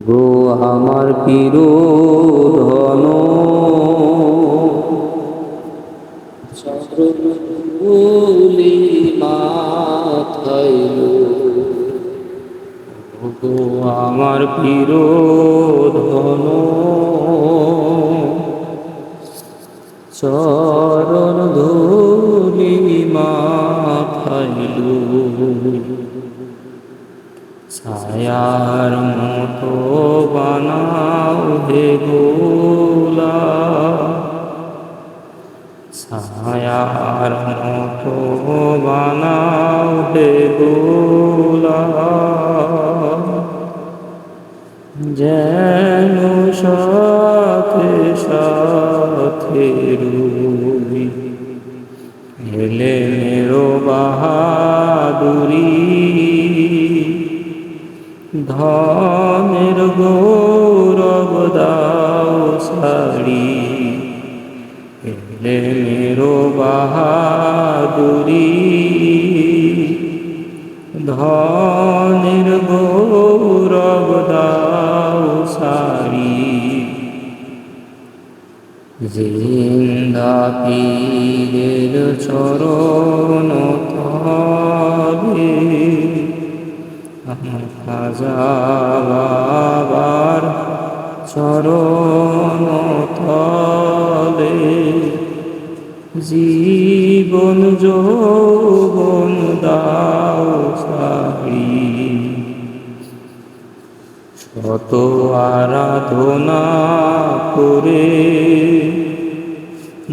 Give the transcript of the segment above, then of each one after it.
গো আমার পিরু ধন? চন্দ্রমুলি মাথায় গো আমার পিরু ধন? ছায়ার মতো বানাও হে গোলা। ছায়ার মতো বানাও হে গোলা। যেন সাথে সাথে রুই। এলে মেরো বাহাদুরি। ধনের গৌরব দাও সারি। এলে মেরো বাহাদুরি। ধনের গৌরব দাও সারি। জিন্দা পীরের চরণ বাবার চরণ তলে জীবন যৌবন দাও সারি শত আরাধনা করে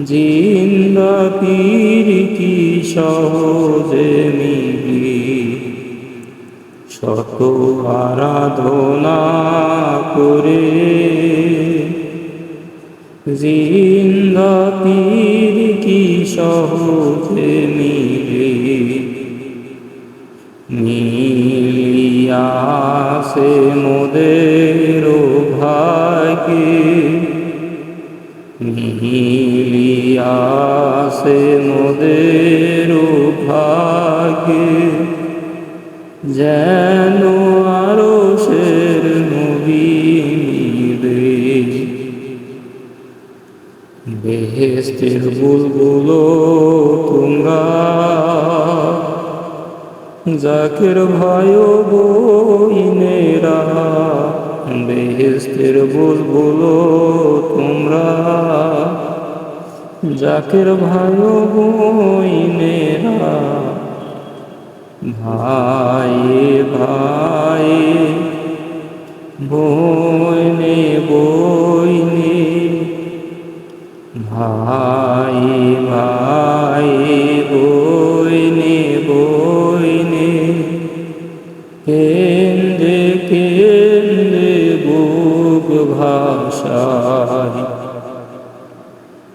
জিন্দা পীর কি সহজে মিলি শত আরাধনা করে জিন্দা পীর কি সহজে মিলে মিলিয়াসে মোদের ভাগে মিলিয়াসে মোদের ভাগে যেন আরও শের নবী বেহেস্তের বুলবুলো তোমরা, জাকের ভাই বইনেরা, বেহেস্তের বুলবুলো তোমরা, জাকের ভাই বইনেরা ভাই ভাই, বইনে বইনে, ভাই ভাই, বইনে বইনে, কেন্দ্রে কেন্দ্রে বুক ভাষায়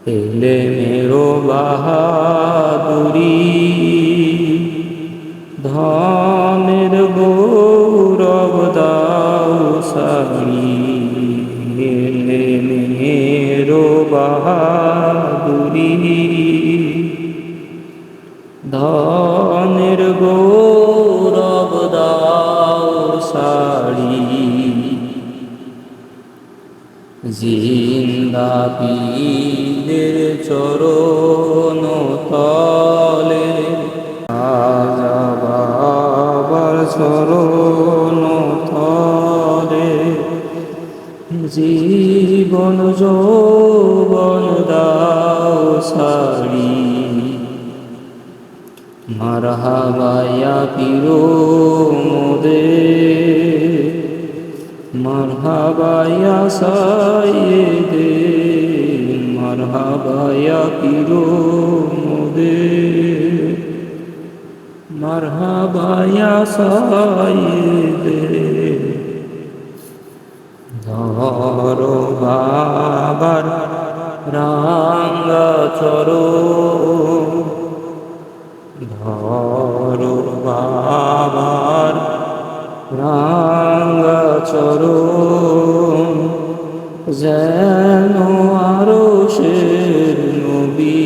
এলে মেরো বাহাদুরি বাহাদুরি। ধনের গৌরব দাও সারি। জিন্দা পীরের চরণ জীবন যৌবন দাও সারি। মারহাবায়া পিরো মোদে। মারহাবায়া সাইদে মারহাবায়া পিরো মোদে। মারহাবায়া সাইদে ঘর বাবার রাঙ্গা চর ধর বাবার রাঙ্গা চর যেন আরও সে নবী